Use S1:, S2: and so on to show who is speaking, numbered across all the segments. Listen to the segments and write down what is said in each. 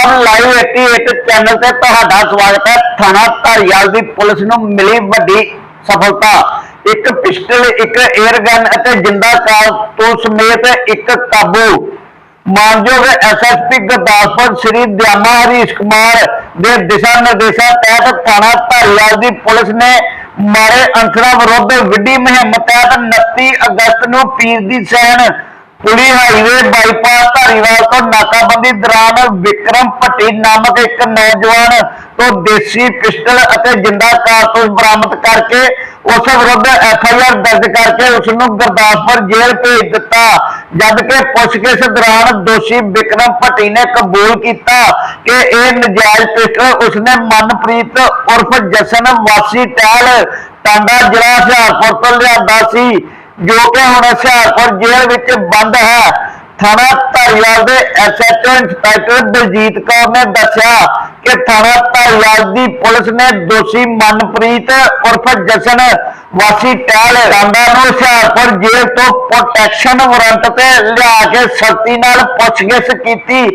S1: Punjab live 88 channel ਤੇ ਤੁਹਾਡਾ ਸਵਾਗਤ ਹੈ। ਥਾਣਾ ਧਾਰੀਵਾਲ ਦੀ ਪੁਲਿਸ ਨੂੰ ਮਿਲੀ ਵੱਡੀ ਸਫਲਤਾ। ਇੱਕ ਪਿਸਟਲ ਇੱਕ 에ਅਰ ਗਨ ਅਤੇ ਜਿੰਦਾ ਕਾਰਤੂਸ ਸਮੇਤ ਇੱਕ ਕਾਬੂ। ਮਾਨਯੋਗ ਐਸਐਸਪੀ ਗੁਰਦਾਸਪੁਰ ਸ੍ਰੀ ਦਿਆਮਾ ਹਰੀਸ਼ ਕੁਮਾਰ ਦੇ ਦਿਸ਼ਾ ਨਿਰਦੇਸ਼ਾਂ ਤਹਿਤ ਥਾਣਾ ਧਾਰੀਵਾਲ ਦੀ ਪੁਲਿਸ ਨੇ ਮਾਰੇ ਅੰਸਰਾਂ ਵਿਰੁੱਧ ਵਿੱਢੀ ਮੁਹਿੰਮ ਤਹਿਤ 29 ਅਗਸਤ ਨੂੰ ਪੀਰ ਦੀ ਸੈਨ ਪੁਲੀ ਹਾਈਵੇ ਬਾਈਪਾਸ ਧਾਰੀਵਾਲ ਤੋਂ ਨਾਕਾਬੰਦੀ ਦੌਰਾਨ ਵਿਕਰਮ ਭੱਟੀ ਨਾਮਕ ਇੱਕ ਨੌਜਵਾਨ ਤੋਂ ਦੇਸੀ ਪਿਸਟਲ ਅਤੇ ਜਿੰਦਾ ਕਾਰਤੂਸ ਬਰਾਮਦ ਕਰਕੇ ਉਸ ਵਿਰੁੱਧ ਐਫ ਆਈ ਆਰ ਦਰਜ ਕਰਕੇ ਉਸ ਨੂੰ ਗੁਰਦਾਸਪੁਰ ਜੇਲ੍ਹ ਭੇਜ ਦਿੱਤਾ। ਜਦ ਕਿ ਪੁੱਛਗਿੱਛ ਦੌਰਾਨ ਦੋਸ਼ੀ ਵਿਕਰਮ ਭੱਟੀ ਨੇ ਕਬੂਲ ਕੀਤਾ ਕਿ ਇਹ ਨਜਾਇਜ਼ ਪਿਸਟਲ ਉਸਨੇ ਮਨਪ੍ਰੀਤ ਉਰਫ ਜਸਨ ਵਾਸੀ ਟਹਿਲ ਟਾਂਡਾ ਜ਼ਿਲ੍ਹਾ ਹੁਸ਼ਿਆਰਪੁਰ ਤੋਂ ਲਿਆਂਦਾ ਸੀ। ਜੋ ਕਿ ਹੁਣ ਹੁਸ਼ਿਆਰਪੁਰ ਜੇਲ੍ਹ ਵਿੱਚ ਬੰਦ ਹੈ। ਥਾਣਾ ਧਾਰੀਵਾਲ ਦੇ ਐਸਐਚਓ ਇੰਸਪੈਕਟਰ ਦਲਜੀਤ ਕੌਰ ਨੇ ਦੱਸਿਆ ਕਿ ਥਾਣਾ ਧਾਰੀਵਾਲ ਦੀ ਪੁਲਿਸ ਨੇ ਦੋਸ਼ੀ ਮਨਪ੍ਰੀਤ ਉਰਫ ਜਸਨ ਵਾਸੀ ਟਹਿਲ ਟਾਂਡਾ ਨੂੰ ਹੁਸ਼ਿਆਰਪੁਰ ਜੇਲ੍ਹ ਤੋਂ ਪ੍ਰੋਟੈਕਸ਼ਨ ਵਾਰੰਟ ਤੇ ਲਿਆ ਕੇ ਸਖਤੀ ਨਾਲ ਪੁੱਛਗਿੱਛ ਕੀਤੀ।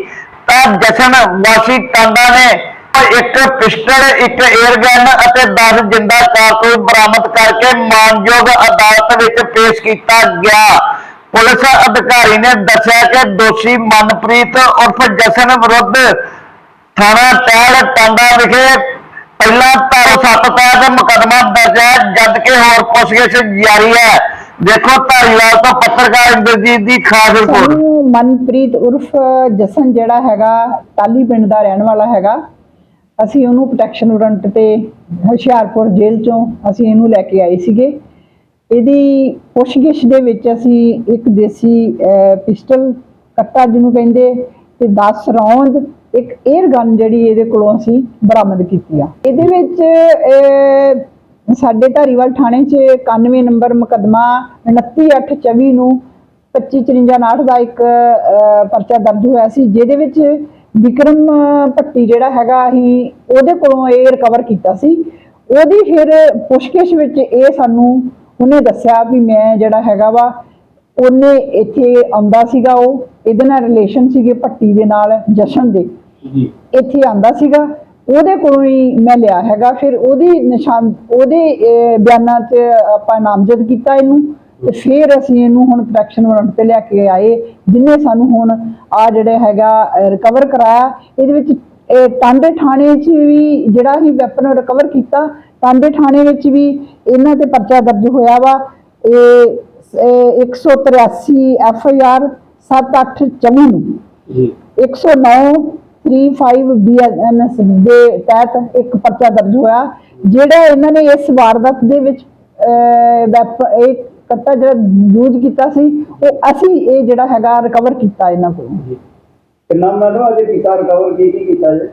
S1: ਤਾਂ ਜਸਨ ਵਾਸੀ ਟਾਂਡਾ ਨੇ ਇੱਕ ਪਿਸਟਲ, ਇੱਕ 에ਅਰਗਨ ਅਤੇ 10 ਜਿੰਦਾ ਕਾਰਤੂਸ ਬਰਾਮਦ ਕਰਕੇ ਮਾਨਯੋਗ ਅਦਾਲਤ ਵਿੱਚ ਪੇਸ਼ ਕੀਤਾ ਗਿਆ। ਪੁਲਿਸ ਅਧਿਕਾਰੀ ਨੇ ਦੱਸਿਆ ਕਿ ਦੋਸ਼ੀ ਮਨਪ੍ਰੀਤ ਉਰਫ ਜਸਨ ਵਿਰੁੱਧ ਥਾਣਾ ਟਹਿਲ ਟਾਂਡਾ ਵਿਖੇ ਪਹਿਲਾਂ ਧਾਰਾ 7 ਤਹਿਤ ਮੁਕੱਦਮਾ ਦਰਜ ਹੈ ਜਦ ਕਿ ਹੋਰ ਪੁੱਛਗਿੱਛ ਜਾਰੀ ਹੈ। ਦੇਖੋ ਧਾਰੀਵਾਲ ਤੋਂ ਪੱਤਰਕਾਰ ਇੰਦਰਜੀਤ ਦੀ ਖਾਸ ਰਿਪੋਰਟ।
S2: ਮਨਪ੍ਰੀਤ ਉਰਫ ਜਸਨ ਜਿਹੜਾ ਹੈਗਾ ਟਾਲੀ ਪਿੰਡ ਦਾ ਰਹਿਣ ਵਾਲਾ ਹੈਗਾ। ਅਸੀਂ ਉਹਨੂੰ ਪ੍ਰੋਟੈਕਸ਼ਨ ਵਾਰੰਟ ਤੇ ਹੁਸ਼ਿਆਰਪੁਰ ਜੇਲ੍ਹ ਚੋਂ ਅਸੀਂ ਇਹਨੂੰ ਲੈ ਕੇ ਆਏ ਸੀਗੇ। ਇਹਦੀ ਪੁੱਛਗਿੱਛ ਦੇ ਵਿੱਚ ਅਸੀਂ ਇੱਕ ਦੇਸੀ ਅਹ, ਪਿਸਟਲ ਕੱਟਾ ਜਿਹਨੂੰ ਕਹਿੰਦੇ ਤੇ 10 ਰੌਂਦ ਇੱਕ 에ਅਰ ਗਨ ਜਿਹੜੀ ਇਹਦੇ ਕੋਲੋਂ ਅਸੀਂ ਬਰਾਮਦ ਕੀਤੀ ਆ। ਇਹਦੇ ਵਿੱਚ ਸਾਡੇ ਧਾਰੀਵਾਲ ਥਾਣੇ 'ਚ 91 ਨੰਬਰ ਮੁਕੱਦਮਾ 29824 ਨੂੰ 2554 ਦਾ ਇੱਕ ਪਰਚਾ ਦਰਜ ਹੋਇਆ ਸੀ ਜਿਹਦੇ ਵਿੱਚ ਵਿਕਰਮ ਭੱਟੀ ਜਿਹੜਾ ਹੈਗਾ ਅਸੀਂ ਉਹਦੇ ਕੋਲੋਂ ਇਹ ਰਿਕਵਰ ਕੀਤਾ ਸੀ। ਉਹਦੀ ਫਿਰ ਪੁੱਛਗਿੱਛ ਵਿੱਚ ਇਹ ਸਾਨੂੰ ਉਹਨੇ ਦੱਸਿਆ ਵੀ ਮੈਂ ਜਿਹੜਾ ਹੈਗਾ ਵਾ ਉਹਨੇ ਇੱਥੇ ਆਉਂਦਾ ਸੀਗਾ ਉਹ। ਇਹਦੇ ਨਾਲ ਰਿਲੇਸ਼ਨ ਸੀਗੇ ਭੱਟੀ ਦੇ ਨਾਲ ਜਸ਼ਨ ਦੇ।
S3: ਜੀ।
S2: ਇੱਥੇ ਆਂਦਾ ਸੀਗਾ। ਉਹਦੇ ਕੋਲੋਂ ਹੀ ਮੈਂ ਲਿਆ ਹੈਗਾ। ਫਿਰ ਉਹਦੀ ਨਿਸ਼ਾਨ ਉਹਦੇ ਬਿਆਨਾਂ 'ਚ ਆਪਾਂ ਨਾਮਜ਼ਦ ਕੀਤਾ ਇਹਨੂੰ। ਤੇ ਫਿਰ ਅਸੀਂ ਇਹਨੂੰ ਹੁਣ ਪ੍ਰੋਟੈਕਸ਼ਨ ਵਾਰੰਟ ਤੇ ਲਿਆ ਕੇ ਆਏ ਜਿੰਨੇ ਸਾਨੂੰ ਹੁਣ ਆ ਜਿਹੜੇ ਹੈਗਾ ਰਿਕਵਰ ਕਰਾਇਆ ਇਹਦੇ ਵਿੱਚ ਇਹ ਟਾਂਡੇ ਥਾਣੇ 'ਚ ਵੀ ਜਿਹੜਾ ਹੀ ਵੈਪਨ ਰਿਕਵਰ ਕੀਤਾ ਟਾਂਡੇ ਥਾਣੇ ਵਿੱਚ ਵੀ ਇਹਨਾਂ ਤੇ ਪਰਚਾ ਦਰਜ ਹੋਇਆ ਵਾ। ਇਹ ਇਹ 183 ਐਫ ਆਈ ਆਰ 7824 ਨੂੰ।
S3: ਜੀ।
S2: 109 35 ਬੀਐਨਐਸ ਦੇ ਤਹਿਤ ਇੱਕ ਪਰਚਾ ਦਰਜ ਹੋਇਆ ਜਿਹੜਾ ਇਹਨਾਂ ਨੇ ਇਸ ਵਾਰਦਾਤ ਦੇ ਵਿੱਚ ਵੈਪ ਇੱਕ ਕੱਟਾ ਜਿਹੜਾ ਯੂਜ਼ ਕੀਤਾ ਸੀ ਉਹ ਅਸੀਂ ਇਹ ਜਿਹੜਾ ਹੈਗਾ ਰਿਕਵਰ ਕੀਤਾ ਇਹਨਾਂ ਕੋਲੋਂ।
S3: ਜੀ। ਕਿੰਨਾ ਮੈਨੂੰ ਅਜੇ ਕੀਤਾ ਰਿਕਵਰ ਕੀ ਕੀ ਕੀਤਾ ਜੀ?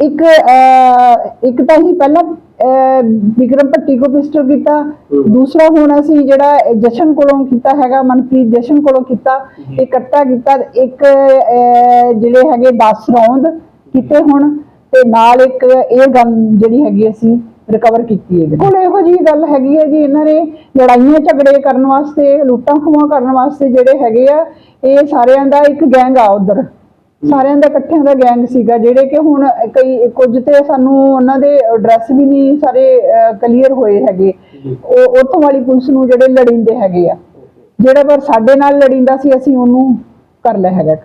S2: ਇੱਕ ਇੱਕ ਤਾਂ ਹੀ ਪਹਿਲਾਂ ਵਿਕਰਮ ਭੱਟੀ ਕੋ ਪਿਸਟਲ ਕੀਤਾ। ਦੂਸਰਾ ਹੁਣ ਅਸੀਂ ਜਿਹੜਾ ਜਸ਼ਨ ਕੋਲੋਂ ਕੀਤਾ ਹੈਗਾ ਮਨਪ੍ਰੀਤ ਜਸ਼ਨ ਕੋਲੋਂ ਕੀਤਾ ਇਹ ਕੱਟਾ ਕੀਤਾ। ਇੱਕ ਜਿਹੜੇ ਹੈਗੇ 10 ਰੌਂਦ ਕੀਤੇ ਹੁਣ। ਤੇ ਨਾਲ ਇੱਕ ਇਹ ਗਨ ਜਿਹੜੀ ਹੈਗੀ ਅਸੀਂ ਰਿਕਵਰ ਕੀਤੀ ਹੈ ਕੋਲ ਇਹੋ ਜੀ ਗੱਲ ਹੈਗੀ ਹੈ ਜੀ ਇਹਨਾਂ ਨੇ ਲੜਾਈਆਂ ਝਗੜੇ ਕਰਨ ਵਾਸਤੇ ਲੁੱਟਾਂ ਖੋਹਾਂ ਕਰਨ ਵਾਸਤੇ ਜਿਹੜੇ ਹੈਗੇ ਆ ਇਹ ਸਾਰਿਆਂ ਦਾ ਇੱਕ ਗੈਂਗ ਆ ਉਧਰ। ਸਾਰਿਆਂ ਦਾ ਇਕੱਠਿਆਂ ਦਾ ਗੈਂਗ ਸੀਗਾ ਜਿਹੜੇ ਕਿ ਹੁਣ ਕਈ ਕੁਝ ਤੇ ਸਾਨੂੰ ਉਹਨਾਂ ਦੇ ਐਡਰੈਸ ਵੀ ਨਹੀਂ ਸਾਰੇ ਕਲੀਅਰ ਹੋਏ ਹੈਗੇ। ਉਹ ਉੱਥੋਂ ਵਾਲੀ ਪੁਲਿਸ ਨੂੰ ਜਿਹੜੇ ਲੜਿੰਦੇ ਹੈਗੇ ਆ। ਜਿਹੜਾ ਪਰ ਸਾਡੇ ਨਾਲ ਲੜਿੰਦਾ ਸੀ ਅਸੀਂ ਉਹਨੂੰ ਕਰ ਲਿਆ ਹੈਗਾ।